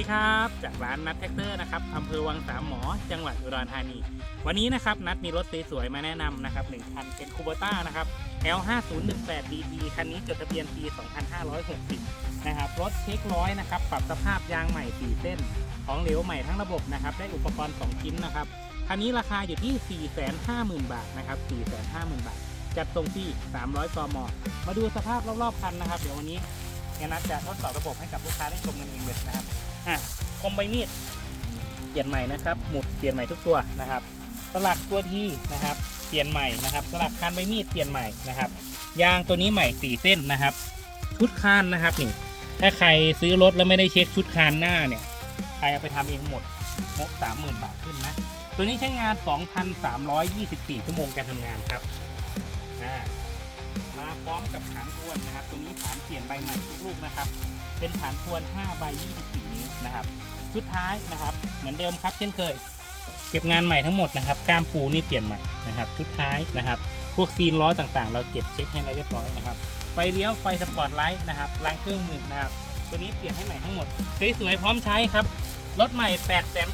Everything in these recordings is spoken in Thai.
ดีครับ จากร้านนัทแท็กเตอร์นะครับอำเภอวังสามหมอ จังหวัดอุดรธานี วันนี้นะครับนัดมีรถสวยๆมาแนะนำนะครับหนึ่งคันเป็นคูเบต้านะครับ L5018DD คันนี้จดทะเบียนปี 2560 นะครับรถเช็คร้อยนะครับ ปรับสภาพยางใหม่4เส้น ของเหลวใหม่ทั้งระบบนะครับ ได้อุปกรณ์ 2 ชิ้นนะครับ คันนี้ราคาอยู่ที่ 450,000 บาทนะครับ 450,000 บาท จัดส่งที่ 300กมมาดูสภาพรอบๆคันนะครับ เดี๋ยววันนี้นัทจะทดสอบระบบให้กับลูกค้าได้ชมกันเองเลยนะครับ อะคมใบมีดเปลี่ยนใหม่นะครับ หมุดเปลี่ยนใหม่ทุกตัวนะครับ สลักตัวที่นะครับ เปลี่ยนใหม่นะครับ สลักคานใบมีดเปลี่ยนใหม่นะครับ ยางตัวนี้ใหม่สี่เส้นนะครับ ชุดคานนะครับนี่ ถ้าใครซื้อรถแล้วไม่ได้เช็คชุดคานหน้าเนี่ย ใครเอาไปทำเองหมดงบสามหมื่นบาทขึ้นนะ ตัวนี้ใช้งาน 2,324 ชั่วโมงการทำงานครับมาพร้อมกับฐานทวนนะครับ ตัวนี้ฐานเปลี่ยนใบใหม่ทุกลูกนะครับ เป็นฐานทวน5ใบ24นิ้วนะครับชุดท้ายนะครับ เหมือนเดิมครับเช่นเคย เก็บงานใหม่ทั้งหมดนะครับก้ามปูนี่เปลี่ยนใหม่นะครับชุดท้ายนะครับ พวกซีนล้อต่างๆ เราเก็บเช็คให้เรียบร้อยนะครับไฟเลี้ยวไฟสปอร์ตไลท์นะครับล้างเครื่องมือนะครับตัวนี้เปลี่ยนให้ใหม่ทั้งหมดสวยๆพร้อมใช้ครับรถใหม่8 9 0 0 0น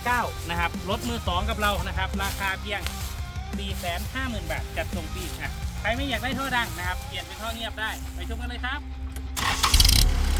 เนะครับ รถมือ2กับเรานะครับ ราคาเพียง450,000บาท จัดส่งฟรีอะใครไม่อยากได้ท่อดังนะครับ เปลี่ยนเป็นท่อเงียบได้ ไปชมกันเลยครับ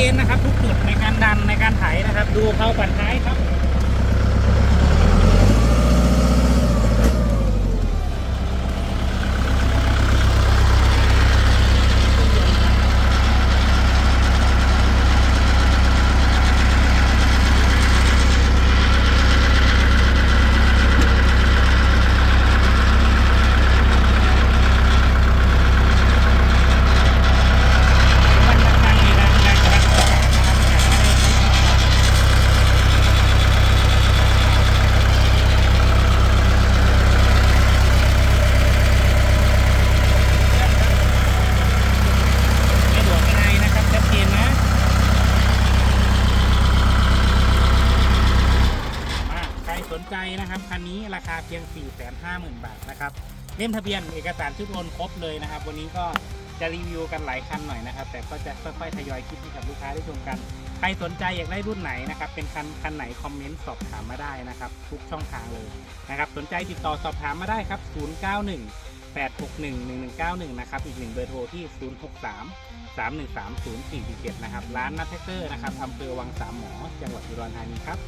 จนนะครับ ทุกจุดในการดันในการไถนะครับ ดูเขาปั่นท้ายครับ มันดังๆในดังๆนะครับไม่ดวกไม่ในนะครับชัดเจนนะ อะใครสนใจนะครับคัน เพียง 450,000 บาทนะครับเล่มทะเบียนเอกสารชุดโอนครบเลยนะครับ วันนี้ก็จะรีวิวกันหลายคันหน่อยนะครับ แต่ก็จะค่อยๆทยอยคลิปให้กับลูกค้าได้ชมกัน ใครสนใจอยากได้รุ่นไหนนะครับ เป็นคันคันไหนคอมเมนต์สอบถามมาได้นะครับ ทุกช่องทางเลยนะครับ สนใจติดต่อสอบถามมาได้ครับ 091 8611191 นะครับ อีกหนึ่งเบอร์โทรที่ 063 313 0447 นะครับ ร้านนัทแท็กเตอร์นะครับอำเภอวังสามหมอ จังหวัดอุดรธานีครับ